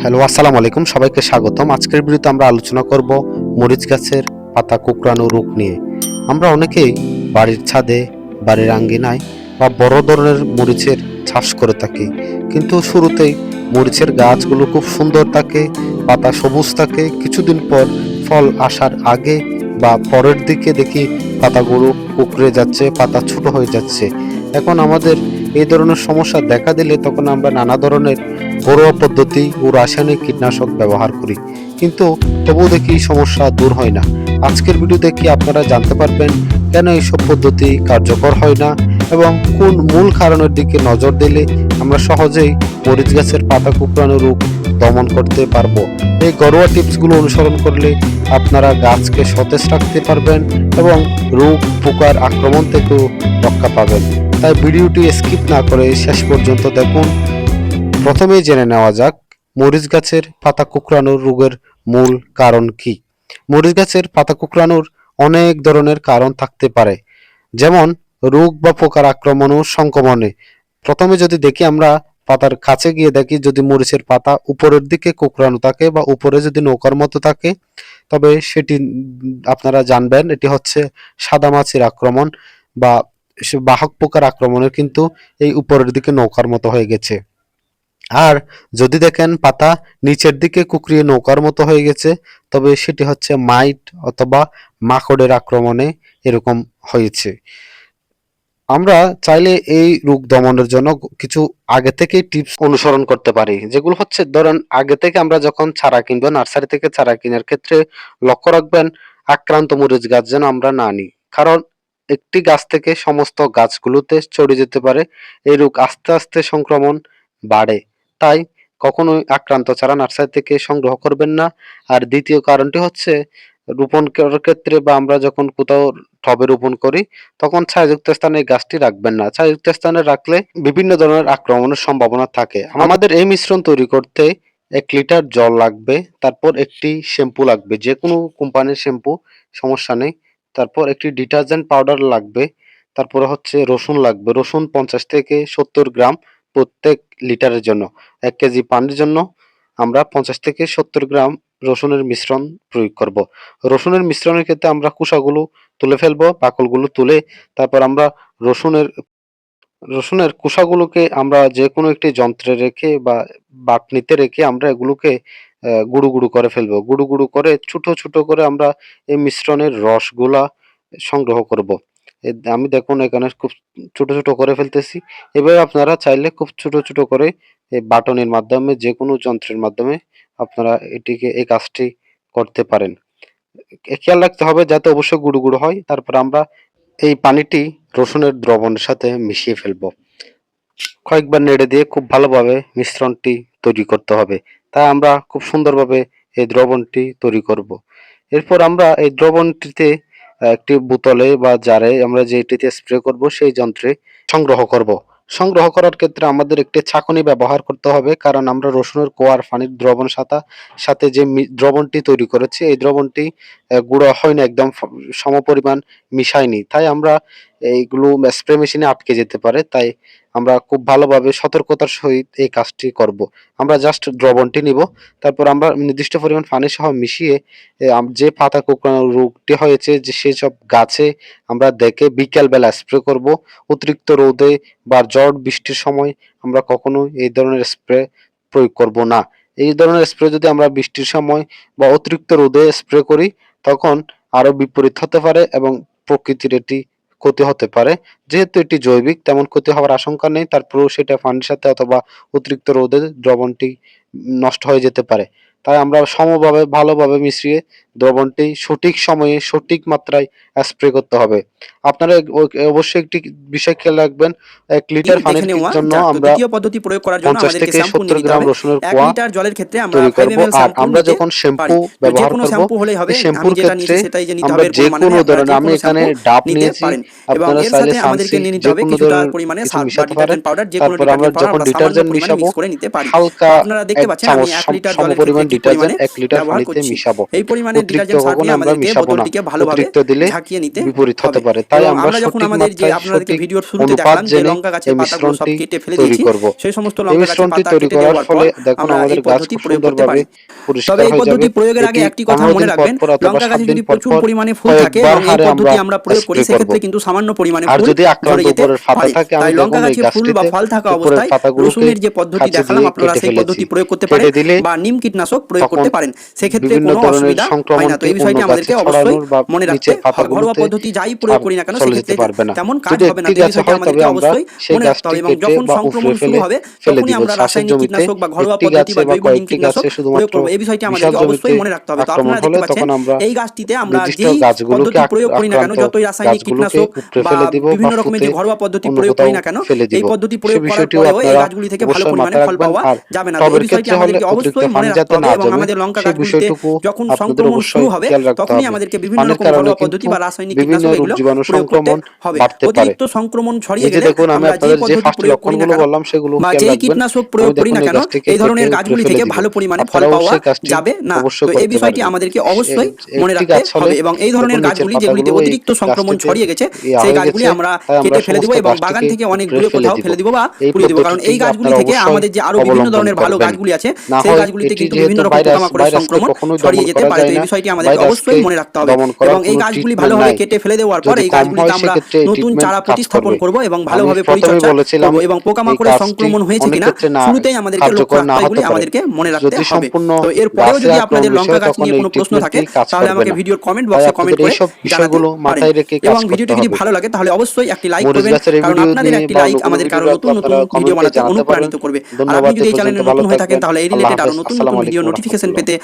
Hello, আসসালামু আলাইকুম। সবাইকে স্বাগতম। আজকের ভিডিওতে আমরা আলোচনা করব মরিচ গাছের পাতা কুকড়ানো রোগ নিয়ে। আমরা অনেকেই বাড়ির ছাদে, বাড়ির আঙ্গিনায় বা বড় ধরনের মরিচের চাষ করে থাকি। কিন্তু শুরুতেই মরিচের গাছগুলো খুব সুন্দর থাকে, পাতা সবুজ থাকে। কিছুদিন পর ফল আসার আগে বা পরের দিকে দেখি পাতাগুলো কুকড়ে যাচ্ছে, পাতা ছোট হয়ে যাচ্ছে। এখন আমাদের এই ধরনের সমস্যা দেখা দিলে তখন আমরা নানা ধরনের ঘরোয়া পদ্ধতি ও রাসায়নিক কীটনাশক ব্যবহার করি। কিন্তু তবুও দেখি সমস্যা দূর হয় না। আজকের ভিডিওতে কি আপনারা জানতে পারবেন কেন এইসব পদ্ধতি কার্যকর হয় না এবং কোন মূল কারণের দিকে নজর দিলে আমরা সহজেই মরিচ গাছের পাতা কুকড়ানো রোগ দমন করতে পারব? এই ঘরোয়া টিপসগুলো অনুসরণ করলে আপনারা গাছকে সতেজ রাখতে পারবেন এবং রোগ, পোকার আক্রমণ থেকেও রক্ষা পাবেন। তাই ভিডিওটি স্কিপ না করে শেষ পর্যন্ত দেখুন। প্রথমেই জেনে নেওয়া যাক, মরিচ গাছের পাতা কুকড়ানোর রোগের মূল কারণ কি। মরিচ গাছের পাতা কুকড়ানোর অনেক ধরনের কারণ থাকতে পারে, যেমন রোগ বা পোকার আক্রমণ ও সংক্রমণে। প্রথমে যদি দেখি আমরা পাতার কাছে গিয়ে দেখি যদি মরিচের পাতা উপরের দিকে কুকড়ানো থাকে বা উপরে যদি নৌকার মতো থাকে, তবে সেটি আপনারা জানবেন এটি হচ্ছে সাদা মাছির আক্রমণ বা বাহক পোকার আক্রমণের কিন্তু এই উপরের দিকে নৌকার মতো হয়ে গেছে। আর যদি দেখেন পাতা নিচের দিকে কুকড়িয়ে নৌকার মতো হয়ে গেছে, তবে সেটি হচ্ছে মাইট অথবা মাকড়ের আক্রমণে এরকম হয়েছে। আমরা চাইলে এই রোগ দমনের জন্য কিছু আগে থেকে টিপস অনুসরণ করতে পারি, যেগুলো হচ্ছে ধরেন আগে থেকে আমরা যখন চারা কিনবো, নার্সারি থেকে চারা কেনার ক্ষেত্রে লক্ষ্য রাখবেন আক্রান্ত মরিচ গাছ যেন আমরা না নিই। কারণ একটি গাছ থেকে সমস্ত গাছগুলোতে ছড়িয়ে যেতে পারে, এই রোগ আস্তে আস্তে সংক্রমণ বাড়ে। তাই কখনোই আক্রান্ত চারা নার্সারি থেকে সংগ্রহ করবেন না। আর দ্বিতীয় কারণটি হচ্ছে, রোপণ করার ক্ষেত্রে বা আমরা যখন কোথাও টবে রোপণ করি, তখন ছায়াযুক্ত স্থানে এই গাছটি রাখবেন না। ছায়াযুক্ত স্থানে রাখলে বিভিন্ন ধরনের আক্রমণের সম্ভাবনা থাকে। আমাদের এই মিশ্রণ তৈরি করতে এক লিটার জল লাগবে, তারপর একটি শ্যাম্পু লাগবে। যে কোনো কোম্পানির শ্যাম্পু, সমস্যা নেই। তারপর একটি ডিটারজেন্ট পাউডার লাগবে, তারপরে হচ্ছে রসুন লাগবে। রসুন পঞ্চাশ থেকে সত্তর গ্রাম প্রত্যেক লিটারের জন্য, এক কেজি পানির জন্য আমরা পঞ্চাশ থেকে সত্তর গ্রাম রসুনের মিশ্রণ প্রয়োগ করব। রসুনের মিশ্রণের ক্ষেত্রে আমরা কুসাগুলো তুলে ফেলব, বাকলগুলো তুলে তারপর আমরা রসুনের রসুনের কুসাগুলোকে আমরা যে কোনো একটি যন্ত্রে রেখে বা বাটনিতে রেখে আমরা এগুলোকে গুঁড়ো গুঁড়ো করে ফেলব। গুঁড়ো গুঁড়ো করে ছোট ছোট করে আমরা এই মিশ্রণের রসগুলা সংগ্রহ করব। আমি দেখুন এখানে খুব ছোট ছোট করে ফেলতেছি। এভাবে আপনারা চাইলে খুব ছোট ছোট করে এই বাটনের মাধ্যমে যে কোনো যন্ত্রের মাধ্যমে আপনারা এটিকে এই কাজটি করতে পারেন। খেয়াল রাখতে হবে যাতে অবশ্যই গুঁড়ো গুঁড়ো হয়। তারপর আমরা এই পানিটি রসুনের দ্রবণের সাথে মিশিয়ে ফেলব। কয়েকবার নেড়ে দিয়ে খুব ভালোভাবে মিশ্রণটি তৈরি করতে হবে। তাই আমরা খুব সুন্দরভাবে এই দ্রবণটি তৈরি করব। এরপর আমরা এই দ্রবণটিতে একটি বোতলে বা জারে আমরা যেটিতে স্প্রে করব, সেই যন্ত্রে সংগ্রহ করব। সংগ্রহ করার ক্ষেত্রে আমাদের একটি ছাঁকনি ব্যবহার করতে হবে, কারণ আমরা রসুনের কোয়ার পানির দ্রবণ সাথে সাথে যে দ্রবণটি তৈরি করেছি, এই দ্রবণটি গুঁড়ো হয় না, একদম সম সমপরিমাণ মিশায়নি। তাই আমরা এইগুলো, স্প্রে মেশিনে আটকে যেতে পারে। তাই আমরা খুব ভালোভাবে সতর্কতার সহিত এই কাজটি করব। আমরা জাস্ট দ্রবণটি নিব, তারপর আমরা নির্দিষ্ট পরিমাণ পানি সহ মিশিয়ে যে পাতা কুকড়ানোর রোগটি হয়েছে, যে সেই সব গাছে আমরা দেখে বিকেল বেলা স্প্রে করব। অতিরিক্ত রোদে বা ঝড় বৃষ্টির সময় আমরা কখনো এই ধরনের স্প্রে প্রয়োগ করব না। এই ধরনের স্প্রে যদি আমরা বৃষ্টির সময় বা অতিরিক্ত রোদে স্প্রে করি, তখন আরও বিপরীত হতে পারে এবং প্রকৃতির এটি ক্ষতি হতে পারে। যেহেতু এটি জৈবিক, তেমন ক্ষতি হওয়ার আশঙ্কা নেই। তারপরেও সেটা পানির সাথে অথবা অতিরিক্ত রোদে দ্রবণটি নষ্ট হয়ে যেতে পারে। তাই আমরা সমভাবে ভালোভাবে মিশিয়ে দ্রবণটি সঠিক সময়ে সঠিক মাত্রায় স্প্রে করতে হবে। আপনারা অবশ্যই একটি বিষয় খেয়াল রাখবেন এক লিটার পানির জন্য আমরা পদ্ধতি প্রয়োগ করার জন্য পঞ্চাশ থেকে সত্তর গ্রাম রসুনের কোয়া লিটার জলের ক্ষেত্রে আমরা তৈরি 5 করব আর আমরা যখন শ্যাম্পু ব্যবহার করব শ্যাম্পু হলেই হবে শ্যাম্পুর ক্ষেত্রে সেটাই যে নিতে আমরা যে কোনো ধরনের আমি এখানে ডাব নিয়েছি এবং আপনারা এর চাইলে সাথে আমাদেরকে সানসিল্ক নিয়ে নিতে যে হবে কোনো ধরনের পরিমাণে কিছু বা ডিটারজেন্ট পাউডার যে কোনো তারপর আমরা ডিটারজেন্ট পাউডার যখন ডিটারজেন্ট মিশাবো হালকা দেখতে পাচ্ছেন আমি এক সম- লিটার জলের পরিমাণ ডিটারজেন্ট পরিমাণে এক লিটার পানিতে মিশাবো। এই পরিমাণে ডিটারজেন্ট আমরা আমাদেরকে বোতলটিকে ভালোভাবে দিলে ঝাঁকিয়ে নিতে বিপরীত হতে পারে। তাই আমরা যখন আমাদের যে মাত্রায় আপনাদেরকে ভিডিওর শুরুতে দেখালাম যে লঙ্কা গাছের পাতাগুলো সব কেটে ফেলে দিয়েছি সেই সমস্ত লঙ্কা গাছের পাতা তৈরি কেটে করার দেওয়ার ফলে দেখুন আমাদের গাছ প্রয়োগ করতে সুন্দরভাবে পারি। পরিষ্কার তবে এই পদ্ধতি প্রয়োগের আগে একটি কথা মনে রাখবেন লঙ্কা গাছে যদি প্রচুর পরিমাণে ফুল থাকে এবং এই পদ্ধতি আমরা প্রয়োগ করি সেক্ষেত্রে কিন্তু সামান্য পরিমাণে আর ফুল যদি আক্রান্ত উপরের পাতা থাকে তাই লঙ্কা গাছে ফুল বা ফল থাকা অবস্থায় রসুনের যে পদ্ধতি দেখালাম আপনারা সেই পদ্ধতি প্রয়োগ করতে পারেন বা নিম কীটনাশক প্রয়োগ করতে পারেন সেক্ষেত্রে কোনো অসুবিধা হয় না। তো এই বিষয়টি আমাদেরকে অবশ্যই মনে রাখতে হবে। ঘরোয়া পদ্ধতি যাই প্রয়োগ করি না কেন সেক্ষেত্রে তেমন কাজ হবে না। এই বিষয়টি আমাদেরকে অবশ্যই মনে রাখতে হবে এবং যখন সংক্রমণ শুরু হবে তখনই আমরা রাসায়নিক কীটনাশক বা ঘরোয়া পদ্ধতি বা জৈব নিম কীটনাশক প্রয়োগ করব। এই বিষয়টি আমাদেরকে অবশ্যই মনে রাখতে হবে। তো আপনারা দেখতে পাচ্ছেন এই গাছটিতে আমরা যেই পদ্ধতি প্রয়োগ করি না কেন যতই রাসায়নিক কীটনাশক বা বিভিন্ন রকমের যে ঘরোয়া পদ্ধতি প্রয়োগ করি না কেন এই পদ্ধতি প্রয়োগ করার পরেও এই গাছগুলি থেকে ভালো পরিমাণে ফল পাওয়া যাবে না তো এই টবের বিষয়টি হলে আমাদেরকে অবশ্যই মনে রাখতে হবে এবং আমাদের লঙ্কা গাছগুলিতে যখন সংক্রমণ শুরু হবে তখনই আমাদেরকে বিভিন্ন রকম ঘরোয়া পদ্ধতি বা রাসায়নিক কীটনাশক এগুলো প্রয়োগ করতে হবে। অতিরিক্ত সংক্রমণ ছড়িয়ে গেলে দেখুন আমি আমরা যে আপনাদের যে পদ্ধতি প্রয়োগ করি না বললাম সেগুলো বা রাখবেন। কীটনাশক প্রয়োগ করি না কেন এই ধরনের গাছগুলি থেকে ভালো পরিমাণে ফল পাওয়া যাবে না। তো এই বিষয়টি আমাদেরকে অবশ্যই মনে রাখতে হবে এবং এই ধরনের গাছগুলি যেগুলিতে অতিরিক্ত সংক্রমণ ছড়িয়ে গেছে সেই গাছগুলি আমরা কেটে ফেলে দেবো এবং বাগান থেকে অনেক দূরে কোথাও। ফেলে দিব বা পুড়িয়ে দেবো কারণ এই গাছগুলি থেকে আমাদের যে আরও বিভিন্ন ধরনের ভালো গাছগুলি আছে সেই গাছগুলিতে কিন্তু বিভিন্ন রকম পোকামাকড়ের সংক্রমণ ছড়িয়ে যেতে পারে। এই বিষয়টি আমাদেরকে অবশ্যই মনে রাখতে হবে। এবং এই গাছগুলি ভালোভাবে কেটে ফেলে দেওয়ার পর এই গাছগুলিতে আমরা নতুন চারা প্রতিস্থাপন করব। এবং ভালোভাবে পরিচর্যা করব এবং পোকামাকড়ের সংক্রমণ হয়েছে কিনা শুরুতেই আমাদেরকে লক্ষ্য রাখতে এগুলি আমাদেরকে মনে রাখতে হবে। তো এর পরেও যদি আপনাদের লঙ্কা গাছ নিয়ে কোনো প্রশ্ন থাকে তাহলে আমাকে ভিডিওর কমেন্ট বক্সে কমেন্ট করে জানাতে মাথায় রেখে এবং ভিডিওটি যদি ভালো লাগে তাহলে অবশ্যই একটি লাইক করবেন। কারণ আপনাদের একটি লাইক আমাদের কারও নতুন নতুন ভিডিও বানাতে অনুপ্রাণিত করবে আর আপনি যদি এই চ্যানেলে নতুন হয়ে থাকেন থাকবেন। তাহলে এই রিলেটেড আরও নতুন নতুন ভিডিও নোটিফিকেশন পেতে